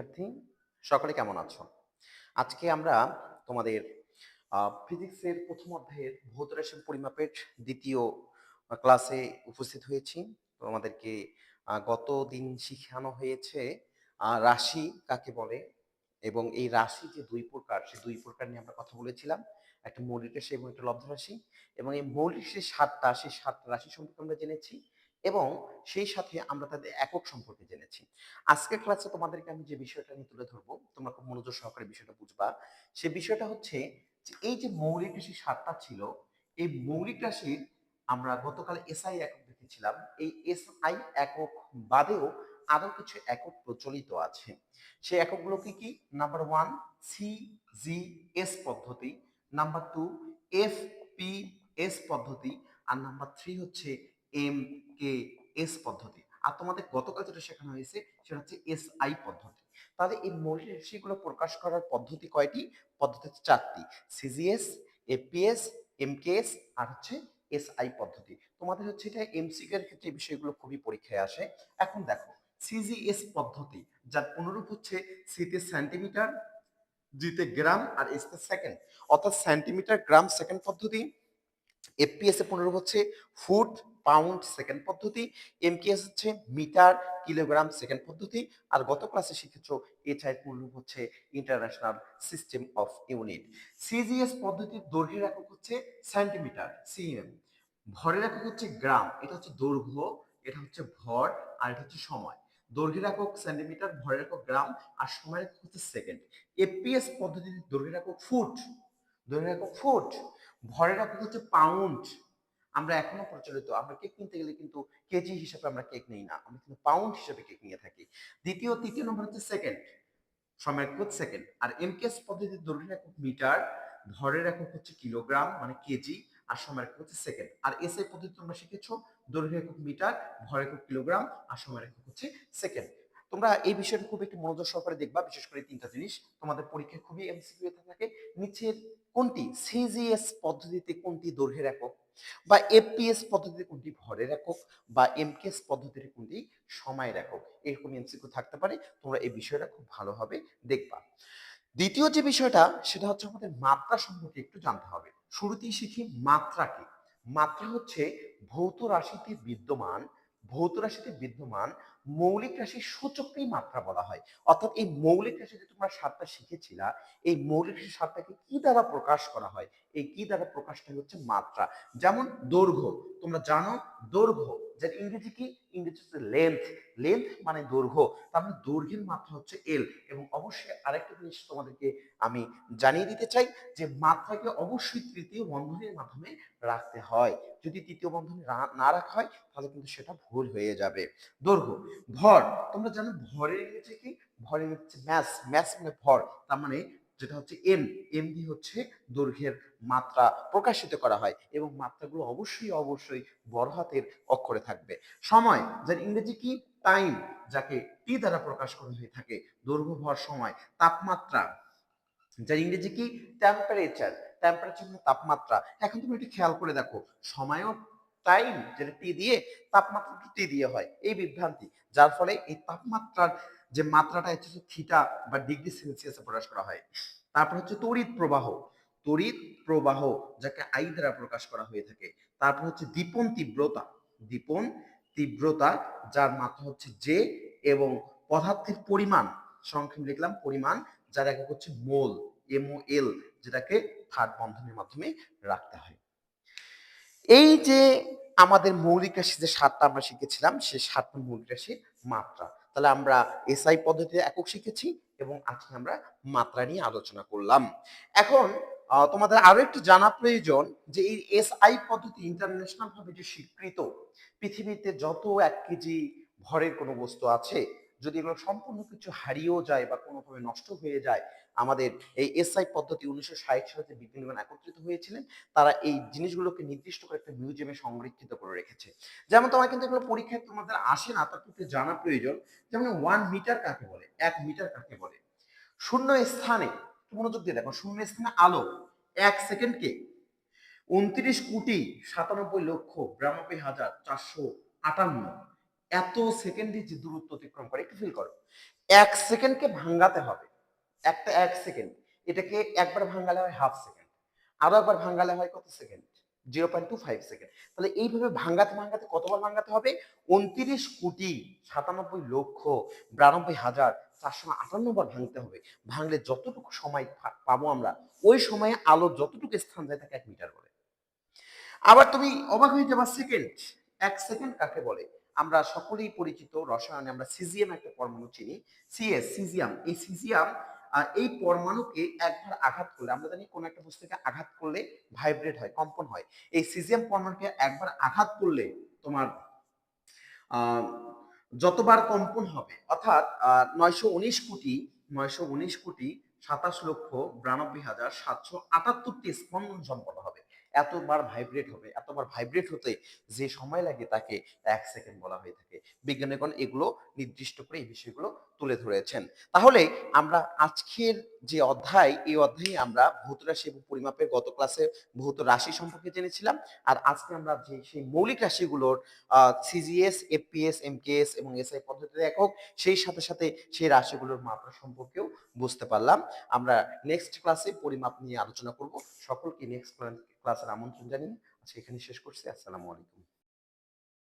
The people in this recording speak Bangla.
শিক্ষার্থী, সকলে কেমন আছো? আজকে আমরা তোমাদের ফিজিক্সের প্রথম অধ্যায়ের ভৌত রাশি পরিমাপের দ্বিতীয় ক্লাসে উপস্থিত হয়েছি। তোমাদেরকে গত দিন শিখানো হয়েছে রাশি কাকে বলে? এবং এই রাশি যে দুই প্রকার সেই দুই প্রকার নিয়ে আমরা কথা বলেছিলাম। একটা মৌলিক রাশি এবং একটা লব্ধ রাশি। এবং এই মৌলিক রাশি সাতটা, সেই সাতটা রাশি সম্পর্কে আমরা জেনেছি। এবং সেই সাথে আমরা তাদের একক সম্পর্কে জেনেছি। আজকের ক্লাসে তোমাদেরকে আমি যে বিষয়টা নিয়ে তুলে ধরবো, তোমরা খুব মনোযোগ সহকারে বিষয়টা বুঝবা। সে বিষয়টা হচ্ছে যে এই যে মৌলিক রাশি সাতটা ছিল, এই মৌলিক রাশির আমরা গতকাল এসআই একক দেখেছিলাম। এই এসআই একক বাদেও আরও কিছু একক প্রচলিত আছে। সেই এককগুলো কি কি? Number one C G S পদ্ধতি। Number two F P S পদ্ধতি। আর নাম্বার থ্রি হচ্ছে এম কে এস পদ্ধতি। আর তোমাদের গতকাল যেটা শেখানো হয়েছে, সেটা হচ্ছে এস আই পদ্ধতি। তাহলে এই মৌলিক রাশিগুলো প্রকাশ করার পদ্ধতি কয়টি? পদ্ধতি চারটি। সিজিএস এপিএস এমকেএস আর হচ্ছে এস আই পদ্ধতি। তোমাদের হচ্ছে এটা এমসিকিউ এর ক্ষেত্রে বিষয়গুলো খুবই পরীক্ষায় আসে। এখন দেখো সিজিএস পদ্ধতি, যার পুনরূপ হচ্ছে সিতে সেন্টিমিটার, জিতে গ্রাম আর এসতে সেকেন্ড। অর্থাৎ সেন্টিমিটার, গ্রাম, সেকেন্ড পদ্ধতি। এফপিএস এর পুনরূপ হচ্ছে ফুট পাউন্ড সেকেন্ড পদ্ধতি এমকেএস হচ্ছে মিটার কিলোগ্রাম সেকেন্ড পদ্ধতি, আর গত ক্লাসে শিখেছ এছাড়া পুনরূপ হচ্ছে international system of unit CGS পদ্ধতির দৈর্ঘ্যের একক হচ্ছে সেন্টিমিটার সিএম ভরের একক হচ্ছে গ্রাম, এটা হচ্ছে দৈর্ঘ্য, এটা হচ্ছে ভর, আর এটা হচ্ছে সময়। দৈর্ঘ্যের একক সেন্টিমিটার ভরের একক গ্রাম, আর সময়ের একক হচ্ছে সেকেন্ড এপিএস পদ্ধতির দৈর্ঘ্যের একক ফুট দৈর্ঘ্যের একক ফুট ভরের একক হচ্ছে পাউন্ড আমরা এখনও প্রচলিত, আমরা কেক কিনতে গেলে কিন্তু কেজি হিসাবে আমরা কেক নিই না, আমরা কিন্তু পাউন্ড হিসাবে কেক নিয়ে থাকি। দ্বিতীয়, তৃতীয় নম্বর হচ্ছে সেকেন্ড সময়ের একক সেকেন্ড আর এমকেএস পদ্ধতির দৈর্ঘ্যের একক মিটার ভরের একক হচ্ছে কিলোগ্রাম মানে কেজি আর সময়ের একক হচ্ছে সেকেন্ড আর এসআই পদ্ধতি তোমরা শিখেছো দৈর্ঘ্য একক মিটার ভর একক কিলোগ্রাম আর সময়ের একক হচ্ছে সেকেন্ড তোমরা এই বিষয়টা খুব একটু মনোযোগ সহকারে দেখবা, বিশেষ করে তিনটা জিনিস, তোমাদের পরীক্ষায় খুবই এমসিকিউ থাকে। নিচের কোনটি সিজিএস পদ্ধতিতে কোনটি দৈর্ঘ্যের একক বা এপিএস পদ্ধতিতে কোনটি ভরের একক বা এমকেএস পদ্ধতির কোনটি সময়ের একক এরকম এমসিকিউ থাকতে পারে, তোমরা এই বিষয়টা খুব ভালোভাবে দেখবা। দ্বিতীয় যে বিষয়টা, সেটা হচ্ছে আমাদের মাত্রা সম্পর্কে একটু জানতে হবে। শুরুতেই শিখি মাত্রা কি। মাত্রা হচ্ছে ভৌত রাশিতে বিদ্যমান, ভৌত রাশিতে বিদ্যমান মৌলিক রাশির সূচককেই মাত্রা বলা হয়। অর্থাৎ এই মৌলিক রাশি যে তোমরা সাতটা শিখেছিলা, এই মৌলিক রাশি সাতটাকে কি দ্বারা প্রকাশ করা হয়? এই কি দ্বারা প্রকাশটা হচ্ছে মাত্রা। যেমন দৈর্ঘ্য, তোমরা জানো দৈর্ঘ্য যার ইংরেজি কি? ইংরেজি হচ্ছে লেন্থ লেন্থ মানে দৈর্ঘ্য। তার মানে দৈর্ঘ্যের মাত্রা হচ্ছে এল এবং অবশ্যই আরেকটা জিনিস তোমাদেরকে আমি জানিয়ে দিতে চাই যে মাত্রাকে অবশ্যই তৃতীয় বন্ধনীর মাধ্যমে রাখতে হয়। যদি তৃতীয় বন্ধনী না রাখা হয়, তাহলে কিন্তু সেটা ভুল হয়ে যাবে। দৈর্ঘ্য। ভর। তোমরা জানো ভরের ইংরেজি কি? ভরের হচ্ছে ম্যাস ম্যাস মানে ভর। তার মানে যেটা হচ্ছে এম এম দিয়ে হচ্ছে দৈর্ঘ্যের মাত্রা প্রকাশিত করা হয় এবং মাত্রাগুলো অবশ্যই অবশ্যই বড় হাতের অক্ষরে থাকবে। সময়, যার ইংরেজি কি? টাইম যাকে টি দ্বারা প্রকাশ করা হয়ে থাকে দৈর্ঘ্য ভর সময়, তাপমাত্রা। যার ইংরেজি কি? টেম্পারেচার টেম্পারেচার মানে তাপমাত্রা। এখন তুমি একটু খেয়াল করে দেখো সময়ও টাইম যেটা টি দিয়ে, তাপমাত্রা টি দিয়ে হয়, এই বিভ্রান্তি। যার ফলে এই তাপমাত্রার যে মাত্রাটা হচ্ছে থিটা বা ডিগ্রি সেলসিয়াসে প্রকাশ করা হয়। তারপর হচ্ছে তড়িৎ প্রবাহ। তড়িৎ প্রবাহ যাকে আই দ্বারা প্রকাশ করা হয়ে থাকে। তারপর হচ্ছে দীপন তীব্রতা। দীপন তীব্রতা, যার মাত্রা হচ্ছে জে এবং পদার্থের পরিমাণ, সংক্ষেপ লিখলাম, পরিমাণ, যার একক হচ্ছে মোল এমও এল যেটাকে থার্ড বন্ধনের মাধ্যমে রাখতে হয়। এই যে আমাদের মৌলিক রাশি যে সাতটা আমরা শিখেছিলাম, সেই সাতটা মৌলিক রাশির মাত্রা। তাহলে আমরা এসআই পদ্ধতিতে একক শিখেছি এবং আজকে আমরা মাত্রা নিয়ে আলোচনা করলাম। এখন তোমাদের আরও একটু জানা প্রয়োজন যে এই এসআই পদ্ধতি ইন্টারন্যাশনাল ভাবে যে স্বীকৃত, পৃথিবীতে যত এক কেজি ভরের কোনো বস্তু আছে যদি এগুলো সম্পূর্ণ কিছু হারিয়েও যায় বা কোনোভাবে নষ্ট হয়ে যায়, আমাদের এই এসআই পদ্ধতি উনিশশো ষাট সালে যে বিজ্ঞানীগণ একত্রিত হয়েছিলেন, তারা এই জিনিসগুলোকে নির্দিষ্ট করে একটা মিউজিয়ামে সংরক্ষিত করে রেখেছে। যেমন তোমার কিন্তু এগুলো পরীক্ষায় তোমাদের আসে না, তার কিন্তু জানা প্রয়োজন। যেমন ওয়ান মিটার কাকে বলে? এক মিটার কাকে বলে? শূন্য স্থানে মনোযোগ দিয়ে দেখো, শূন্য স্থানে আলো, এক সেকেন্ডকে উনত্রিশ কোটি সাতানব্বই লক্ষ বিরানব্বই হাজার চারশো আটান্ন। এত সেকেন্ডে যে দূরত্ব অতিক্রম করে, একটু ফিল করো। এক সেকেন্ডকে ভাঙাতে হবে। একটা এক সেকেন্ড এটাকে একবার ভাঙালে হয় হাফ সেকেন্ড আরও একবার ভাঙালে হয় কত second zero point two five second তাহলে এইভাবে ভাঙাতে ভাঙাতে কতবার ভাঙাতে হবে? উনত্রিশ কোটি সাতানব্বই লক্ষ বিরানব্বই হাজার চারশো আটান্ন বার ভাঙতে হবে। ভাঙলে যতটুকু সময় পাবো আমরা, ওই সময়ে আলো যতটুকু স্থান যায় তাকে এক মিটার বলে আবার তুমি অবাক হয়ে যাবা সেকেন্ড এক সেকেন্ড কাকে বলে? আমরা সকলেই পরিচিত, রসায়নে আমরা সিজিএম একটা পরমাণু চিনি। সিএস সিজিয়াম এই সিজিয়াম এই পরমাণুকে একবার আঘাত করলে, আমরা জানি কোন একটা বস্তুকে আঘাত করলে ভাইব্রেট হয়, কম্পন হয়। এই সিজিয়াম পরমাণুকে একবার আঘাত করলে তোমার যতবার কম্পন হবে, অর্থাৎ নয়শো উনিশ কোটি, নয়শো উনিশ কোটি সাতাশ লক্ষ বিরানব্বই হাজার সাতশো আটাত্তরটি স্পন্দন সম্পন্ন এতবার ভাইব্রেট হবে, এতবার ভাইব্রেট হতে যে সময় লাগে তাকে এক সেকেন্ড বলা হয়ে থাকে। বিজ্ঞানীগণ এগুলো নির্দিষ্ট করে এই বিষয়গুলো তুলে ধরেছেন। তাহলে আমরা আজকের যে অধ্যায়, এই অধ্যায়ে আমরা ভৌত রাশি এবং পরিমাপের গত ক্লাসে ভৌত রাশি সম্পর্কে জেনেছিলাম। আর আজকে আমরা যে সেই মৌলিক রাশিগুলোর সিজিএস এফপিএস এমকেএস এবং এসআই পদ্ধতিতে একক, সেই সাথে সাথে সেই রাশিগুলোর মাত্রা সম্পর্কেও বুঝতে পারলাম। আমরা নেক্সট ক্লাসে পরিমাপ নিয়ে আলোচনা করব। সকলকে নেক্সট ক্লাসের আমন্ত্রণ জানিয়ে আজকে এখানে শেষ করছি। আসসালামু আলাইকুম।